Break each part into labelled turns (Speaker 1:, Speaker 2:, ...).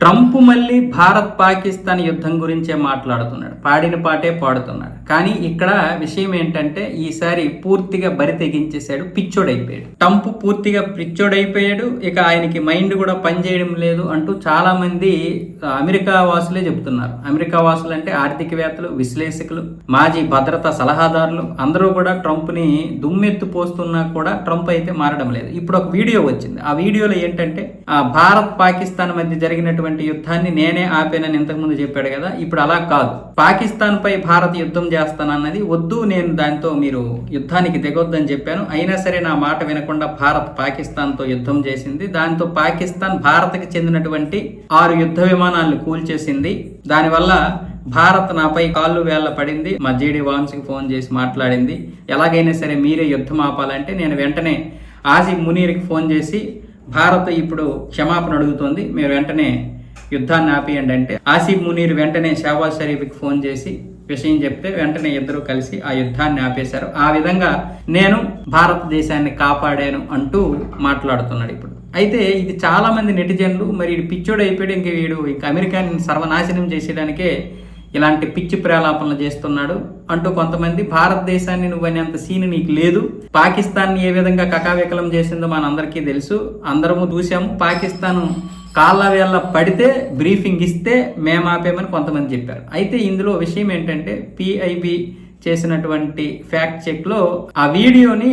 Speaker 1: Trump మళ్ళీ భారత్ పాకిస్తాన్ యుద్ధం గురించే మాట్లాడుతున్నాడు. పాడిన పాటే పాడుతున్నాడు. కానీ ఇక్కడ విషయం ఏంటంటే ఈసారి పూర్తిగా బరి తెగించేశాడు పిచ్చోడైపోయాడు. ట్రంప్ పూర్తిగా పిచ్చోడైపోయాడు ఇక ఆయనకి మైండ్ కూడా పనిచేయడం లేదు అంటూ చాలా మంది అమెరికా వాసులే చెబుతున్నారు. అమెరికా వాసులు అంటే ఆర్థికవేత్తలు విశ్లేషకులు మాజీ భద్రతా సలహాదారులు. అందరూ కూడా ట్రంప్ని దుమ్మెత్తు పోస్తున్నా కూడా ట్రంప్ అయితే మారడం లేదు. ఇప్పుడు ఒక వీడియో వచ్చింది. ఆ వీడియోలో ఏంటంటే ఆ, భారత్ పాకిస్తాన్ మధ్య జరిగినటువంటి యుద్ధాన్ని నేనే ఆపానని ఇంతకుముందు చెప్పాడు కదా ఇప్పుడు అలా కాదు. పాకిస్తాన్ పై భారత్ యుద్ధం చేస్తానన్నది వద్దు నేను దాంతో మీరు యుద్ధానికి దిగొద్దని చెప్పాను. అయినా సరే నా మాట వినకుండా భారత్ పాకిస్తాన్తో యుద్ధం చేసింది. దాంతో పాకిస్తాన్ భారత్కి చెందినటువంటి ఆరు యుద్ధ విమానాలను కూల్చేసింది. దానివల్ల భారత్ నాపై కాళ్ళు వేళ్ళ పడింది. మా జీడీ వాన్స్కి ఫోన్ చేసి మాట్లాడింది. ఎలాగైనా సరే మీరే యుద్ధం ఆపాలంటే నేను వెంటనే ఆసిఫ్ మునీర్కి ఫోన్ చేసి భారత్ ఇప్పుడు క్షమాపణ అడుగుతోంది. మీరు వెంటనే యుద్ధాన్ని ఆపేయండి అంటే ఆసిఫ్ మునీర్ వెంటనే షాబాజ్ షరీఫ్కి ఫోన్ చేసి విషయం చెప్తే వెంటనే ఇద్దరు కలిసి ఆ యుద్ధాన్ని ఆపేశారు. ఆ విధంగా నేను భారతదేశాన్ని కాపాడాను అంటూ మాట్లాడుతున్నాడు ఇప్పుడు. అయితే ఇది చాలామంది నెటిజన్లు మరి పిచ్చోడు అయిపోయాడు ఇంక వీడు ఇంక అమెరికాని సర్వనాశనం చేసేయడానికే ఇలాంటి పిచ్చి ప్రేలాపనలు చేస్తున్నాడు. అంటూ కొంతమంది భారతదేశాన్ని నువ్వనేంత సీన్ నీకు లేదు. పాకిస్తాన్ని ఏ విధంగా కకావికలం చేసిందో మనందరికీ తెలుసు. అందరము చూసాము పాకిస్తాన్ కాళ్ళ వేళ్ళ పడితే బ్రీఫింగ్ ఇస్తే మేమాపేమని కొంతమంది చెప్పారు. అయితే ఇందులో విషయం ఏంటంటే పిఐబి చేసినటువంటి ఫ్యాక్ట్ చెక్లో ఆ వీడియోని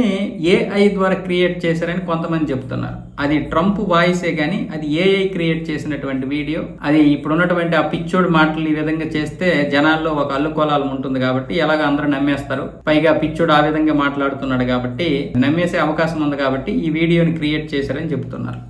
Speaker 1: ఏఐ ద్వారా క్రియేట్ చేశారని కొంతమంది చెప్తున్నారు అది ట్రంప్ వాయిసే కానీ అది ఏఐ క్రియేట్ చేసినటువంటి వీడియో. అది ఇప్పుడు ఉన్నటువంటి ఆ పిచ్చోడు మాటలు ఈ విధంగా చేస్తే జనాల్లో ఒక అల్లుకోలాలం ఉంటుంది కాబట్టి ఎలాగ అందరూ నమ్మేస్తారు. పైగా పిచ్చోడు ఆ విధంగా మాట్లాడుతున్నాడు కాబట్టి నమ్మేసే అవకాశం ఉంది కాబట్టి ఈ వీడియోని క్రియేట్ చేశారని చెప్తున్నారు